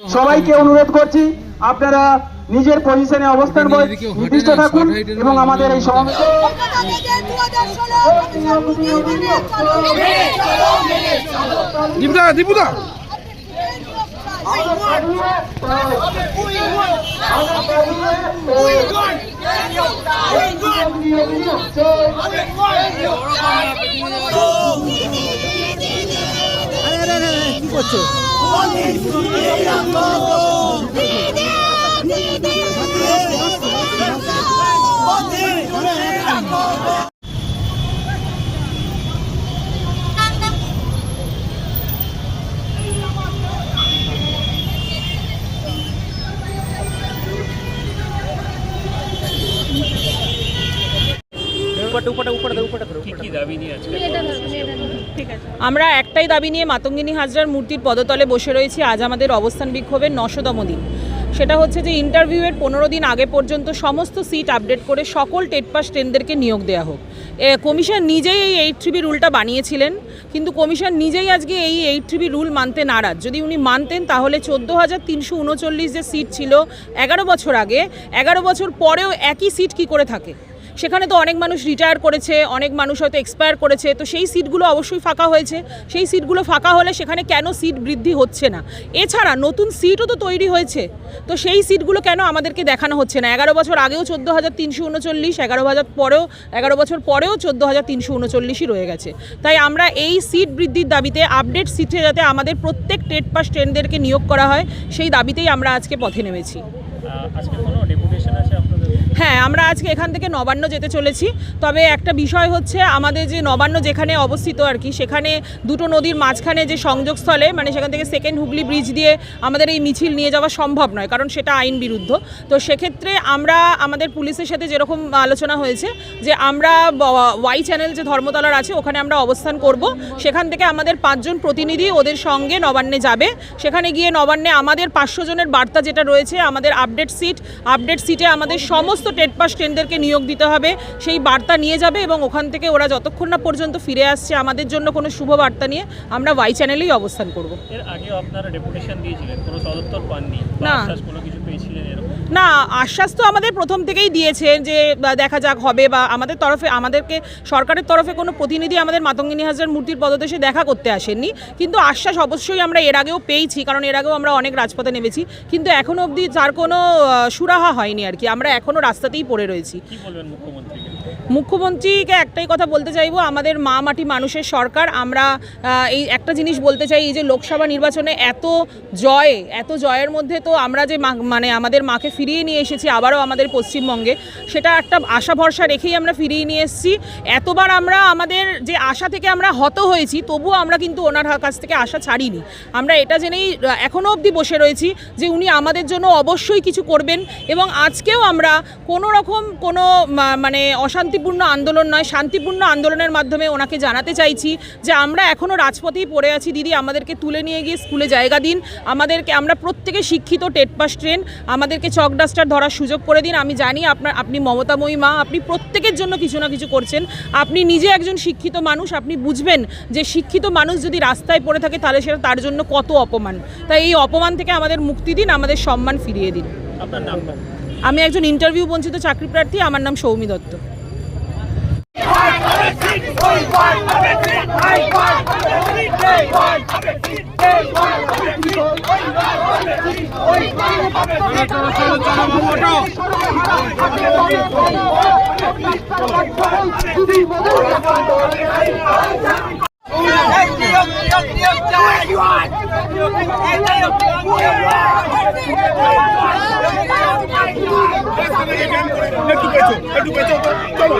সবাইকে অনুরোধ করছি আপনারা নিজের পজিশনে অবস্থান করে নির্দিষ্ট থাকুন এবং আমাদের এই সমাবেশে কলকাতা থেকে 2016 কমিশন মুক্তির মেনে চলো মেনে চলো মেনে চলো দীপুদা দীপুদা আমরা একটাই দাবি নিয়ে মাতঙ্গিনী হাজরার মূর্তির পদতলে বসে রয়েছি। আজ আমাদের অবস্থান বিক্ষোভের নশোতম দিন। সেটা হচ্ছে যে ইন্টারভিউয়ের পনেরো দিন আগে পর্যন্ত সমস্ত সিট আপডেট করে সকল টেট পাস ট্রেনদেরকে নিয়োগ দেওয়া হোক। কমিশন নিজেই এই এইট থ্রিবি রুলটা বানিয়েছিলেন কিন্তু কমিশন নিজেই আজকে এই এইট থ্রিবি রুল মানতে নারাজ। যদি উনি মানতেন তাহলে চোদ্দ হাজার তিনশো উনচল্লিশ যে সিট ছিল এগারো বছর আগে এগারো বছর পরেও একই সিট কি করে থাকে? সেখানে তো অনেক মানুষ রিটায়ার করেছে, অনেক মানুষ হয়তো এক্সপায়ার করেছে, তো সেই সিটগুলো অবশ্যই ফাঁকা হয়েছে। সেই সিটগুলো ফাঁকা হলে সেখানে কেন সিট বৃদ্ধি হচ্ছে না? এছাড়া নতুন সিটও তো তৈরি হয়েছে, তো সেই সিটগুলো কেন আমাদেরকে দেখানো হচ্ছে না? এগারো বছর আগেও চোদ্দ হাজার তিনশো উনচল্লিশ, এগারো হাজার পরেও, এগারো বছর পরেও চোদ্দ হাজার তিনশো উনচল্লিশই রয়ে গেছে। তাই আমরা এই সিট বৃদ্ধির দাবিতে আপডেট সিটে যাতে আমাদের প্রত্যেক টেট পাস ট্রেনদেরকে নিয়োগ করা হয়, সেই দাবিতেই আমরা আজকে পথে নেমেছি আজকে কোনো ডেপুটেশন আছে আপনাদের হ্যাঁ আমরা আজকে এখান থেকে নবান্ন যেতে চলেছি। তবে একটা বিষয় হচ্ছে, আমাদের যে নবান্ন যেখানে অবস্থিত আর কি, সেখানে দুটো নদীর মাঝখানে যে সংযোগস্থলে মানে সেখান থেকে সেকেন্ড হুগলি ব্রিজ দিয়ে আমাদের এই মিছিল নিয়ে যাওয়া সম্ভব নয়, কারণ সেটা আইন বিরুদ্ধ। তো সেক্ষেত্রে আমরা, আমাদের পুলিশের সাথে যেরকম আলোচনা হয়েছে, যে আমরা ওয়াই চ্যানেল যে ধর্মতলার আছে, ওখানে আমরা অবস্থান করব। সেখান থেকে আমাদের পাঁচজন প্রতিনিধি ওদের সঙ্গে নবান্নে যাবে। সেখানে গিয়ে নবান্নে আমাদের পাঁচশো জনের বার্তা যেটা রয়েছে, আমাদের আপডেট সিট আপডেট সিটে আমাদের সমস্ত টেট পাস কেন্দ্রকে নিয়োগ দিতে হবে সেই বার্তা নিয়ে যাবে এবং ওখান থেকে ওরা যতক্ষণ না পর্যন্ত ফিরে আসছে আমাদের জন্য কোনো শুভ বার্তা নিয়ে আমরা ওয়াই চ্যানেলেই অবস্থান করব এর আগেও আপনারা ডেপুটেশন দিয়েছিলেন কোনো সদত্তর পাননি না। কোনো কিছু পেয়েছিলেন এরকম না আশ্বাস তো আমাদের প্রথম থেকেই দিয়েছেন যে দেখা যাক হবে বা আমাদের তরফে আমাদেরকে সরকারের তরফে কোনো প্রতিনিধি আমাদের মাতঙ্গিনী হাজার মূর্তির পদদেশে দেখা করতে আসেননি। কিন্তু আশ্বাস অবশ্যই আমরা এর আগেও পেয়েছি কারণ এর আগেও আমরা অনেক রাজপথে নেমেছি। কিন্তু এখনও অবধি তার কোনো সুরাহা হয়নি আর কি। আমরা এখনও রাস্তাতেই পড়ে রয়েছি। মুখ্যমন্ত্রীকে? মুখ্যমন্ত্রীকে একটাই কথা বলতে চাইব আমাদের মা মাটি মানুষের সরকার। আমরা এই একটা জিনিস বলতে চাই এই যে লোকসভা নির্বাচনে এত জয় এত জয়ের মধ্যে তো আমরা যে মা- মানে আমাদের মাকে ফিরিয়ে নিয়ে এসেছি আবারও আমাদের পশ্চিমবঙ্গে। সেটা একটা আশা ভরসা রেখেই আমরা ফিরিয়ে নিয়ে এসেছি। এতবার আমরা আমাদের যে আশা থেকে আমরা হত হয়েছি, তবুও আমরা কিন্তু ওনার কাছ থেকে আশা ছাড়িনি। আমরা এটা জেনেই এখনও অবধি বসে রয়েছি যে উনি আমাদের জন্য অবশ্যই কিছু করবেন এবং আজকেও আমরা কোনো রকম কোনো মানে অশান্তিপূর্ণ আন্দোলন নয়, শান্তিপূর্ণ আন্দোলনের মাধ্যমে ওনাকে জানাতে চাইছি যে আমরা এখনও রাজপথেই পড়ে আছি। দিদি, আমাদেরকে তুলে নিয়ে গিয়ে স্কুলে জায়গা দিন। আমাদেরকে, আমরা প্রত্যেকে শিক্ষিত টেট পাস ট্রেন। আমাদেরকে চক ডাস্টার ধরার সুযোগ করে দিন আমি জানি আপনার আপনি মমতাময়ী মা আপনি প্রত্যেকের জন্য কিছু না কিছু করছেন আপনি নিজে একজন শিক্ষিত মানুষ আপনি বুঝবেন যে শিক্ষিত মানুষ যদি রাস্তায় পড়ে থাকে তাহলে সেটা তার জন্য কত অপমান তাই এই অপমান থেকে আমাদের মুক্তি দিন আমাদের সম্মান ফিরিয়ে দিন আমি একজন ইন্টারভিউ বঞ্চিত চাকরি প্রার্থী আমার নাম সৌমি দত্ত একটু পেছো একটু পেছো চলো